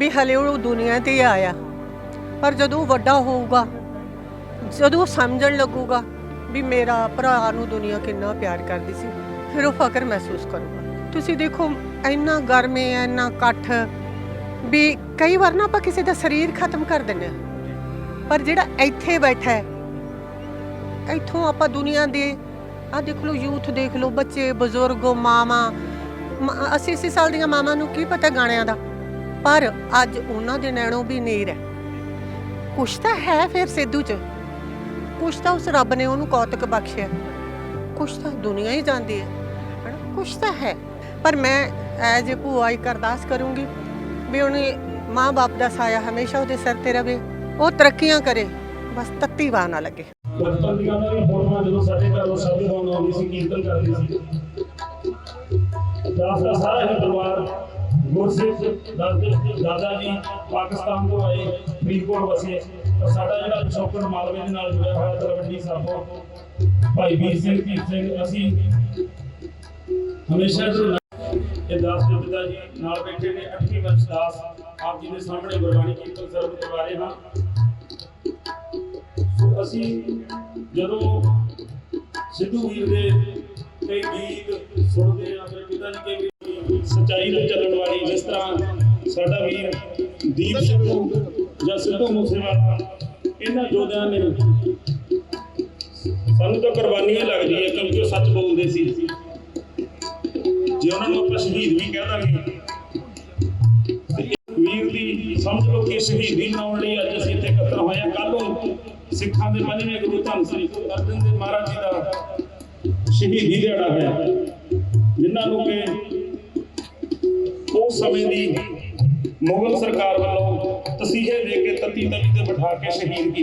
ਵੀ ਹਲੇ ਉਹ ਦੁਨੀਆ ਤੇ ਆਇਆ। ਪਰ ਜਦੋਂ ਵੱਡਾ ਹੋਊਗਾ, ਜਦੋਂ ਸਮਝਣ ਲੱਗੂਗਾ ਵੀ ਮੇਰਾ ਭਰਾ ਨੂੰ ਦੁਨੀਆ ਕਿੰਨਾ ਪਿਆਰ ਕਰਦੀ ਸੀ, ਫਿਰ ਉਹ ਫਕਰ ਮਹਿਸੂਸ ਕਰੂਗਾ। ਤੁਸੀਂ ਦੇਖੋ, ਇੰਨਾ ਗਰਮੇ ਇੰਨਾ ਇਕੱਠ, ਵੀ ਕਈ ਵਾਰ ਨਾ ਆਪਾਂ ਕਿਸੇ ਦਾ ਸਰੀਰ ਖਤਮ ਕਰ ਦਿੰਦੇ ਹਾਂ। ਪਰ ਜਿਹੜਾ ਇੱਥੇ ਬੈਠਾ ਹੈ, ਇੱਥੋਂ ਆਪਾਂ ਦੁਨੀਆ ਦੇ ਆ ਦੇਖ ਲਓ, ਯੂਥ ਦੇਖ ਲਓ, ਬੱਚੇ, ਬਜ਼ੁਰਗ ਮਾਮਾ 80 80 ਸਾਲ ਦੀਆਂ ਮਾਮਾ ਨੂੰ ਕੀ ਪਤਾ ਗਾਣਿਆਂ ਦਾ। ਪਰ ਅੱਜ ਉਹਨਾਂ ਦੇ ਨੈਣੋਂ ਵੀ ਨੀਰ ਹੈ। ਕੁਛ ਤਾਂ ਹੈ ਫਿਰ ਸਿੱਧੂ ਚ। ਕੁਛ ਤਾਂ ਉਸ ਰੱਬ ਨੇ ਉਹਨੂੰ ਕੌਤਕ ਬਖਸ਼ਿਆ। ਕੁਛ ਤਾਂ ਦੁਨੀਆ ਹੀ ਜਾਣਦੀ ਹੈ, ਹਨਾ? ਕੁਛ ਤਾਂ ਹੈ। ਪਰ ਮੈਂ ਐਜ ਭੂਆ ਇੱਕ ਅਰਦਾਸ ਕਰੂੰਗੀ ਵੀ ਉਹਨੇ ਮਾਂ-ਬਾਪ ਦਾ ਸਾਇਆ ਹਮੇਸ਼ਾ ਉਹਦੇ ਸਿਰ ਤੇ ਰਵੇ, ਉਹ ਤਰੱਕੀਆਂ ਕਰੇ, ਬਸ ਤੱਤੀ ਵਾਹ ਨਾ ਲੱਗੇ। ਬਚਪਨ ਦੀਆਂ ਉਹਨਾਂ ਦੀਆਂ ਫੋਟੋਆਂ ਜਦੋਂ ਸਾਡੇ ਘਰ ਉਹ ਸਭ ਹੋਣ ਆਉਂਦੀ ਸੀ, ਕੀਰਤਨ ਕਰਦੀ ਸੀ। ਦਾਸ ਦਾ ਸਾਰਾ ਹੀ ਪਰਿਵਾਰ ਗੁਰਸਿੱਖ ਦਾਦਾ ਜੀ ਪਾਕਿਸਤਾਨ ਤੋਂ ਆਏ ਫਰੀਦਕੋਟ ਵਸੇ। ਸਾਡਾ ਜਿਹੜਾ ਪਿਛੋਕੜ ਮਾਲਵੇ ਦੇ ਨਾਲ ਜੁੜਿਆ ਹੋਇਆ ਤਲਵੰਡੀ ਸਾਬੋ, ਭਾਈ ਵੀਰ ਸਿੰਘ ਧੀਰ ਸਿੰਘ, ਅਸੀਂ ਹਮੇਸ਼ਾ ਇਹ ਦਾਸ ਦੇ ਪਿਤਾ ਜੀ ਨਾਲ ਬੈਠੇ ਨੇ ਅੱਠਵੀਂ ਵੰਸ਼ ਦਾਸ, ਆਪ ਜੀ ਦੇ ਸਾਹਮਣੇ ਗੁਰਬਾਣੀ ਕੀਰਤਨ ਸਰਵ ਕਰਵਾ ਹਾਂ। ਸੋ ਅਸੀਂ ਜਦੋਂ ਸਿੱਧੂ ਵੀਰ ਦੇ ਕਈ ਗੀਤ ਸੁਣਦੇ ਆ ਫਿਰ ਪਿਤਾ ਜੀ ਕੇ ਸਚਾਈ ਤੇ ਚੱਲਣ ਸਾਡਾ ਵੀਰ ਦੀਪ ਸਿੱਧੂ ਜਾਂ ਸਿੱਧੂ ਮੂਸੇਵਾਲਾ, ਇਹਨਾਂ ਯੋਧਿਆਂ ਨੇ ਸਾਨੂੰ ਤਾਂ ਕੁਰਬਾਨੀਆਂ ਹੀ ਲੱਗਦੀ ਹੈ ਕਿਉਂਕਿ ਉਹ ਸੱਚ ਬੋਲਦੇ ਸੀ। ਜੇ ਉਹਨਾਂ ਨੂੰ ਆਪਾਂ ਸ਼ਹੀਦ ਵੀ ਕਹਿ ਦਾਂਗੇ ਵੀਰ ਦੀ ਸਮਝ ਲਓ ਕਿ ਸ਼ਹੀਦੀ ਮਨਾਉਣ ਲਈ ਅੱਜ ਅਸੀਂ ਇੱਥੇ ਇਕੱਤਰ ਹੋਏ ਹਾਂ। ਕੱਲ ਨੂੰ ਸਿੱਖਾਂ ਦੇ ਪੰਜਵੇਂ ਗੁਰੂ ਧੰਨ ਸ੍ਰੀ ਗੁਰੂ ਅਰਜਨ ਦੇਵ ਮਹਾਰਾਜ ਜੀ ਦਾ ਸ਼ਹੀਦੀ ਦਿਹਾੜਾ ਹੈ ਜਿਨ੍ਹਾਂ ਨੂੰ ਕਿ ਉਸ ਸਮੇਂ ਦੀ ਮੁਗਲ ਸਰਕਾਰ ਵੱਲੋਂ ਤਸੀਹੇ ਦੇ ਕੇ ਤਤੀ ਤਵੀ ਤੇ ਬਿਠਾ ਕੇ ਸ਼ਹੀਦ ਕੀਤਾ।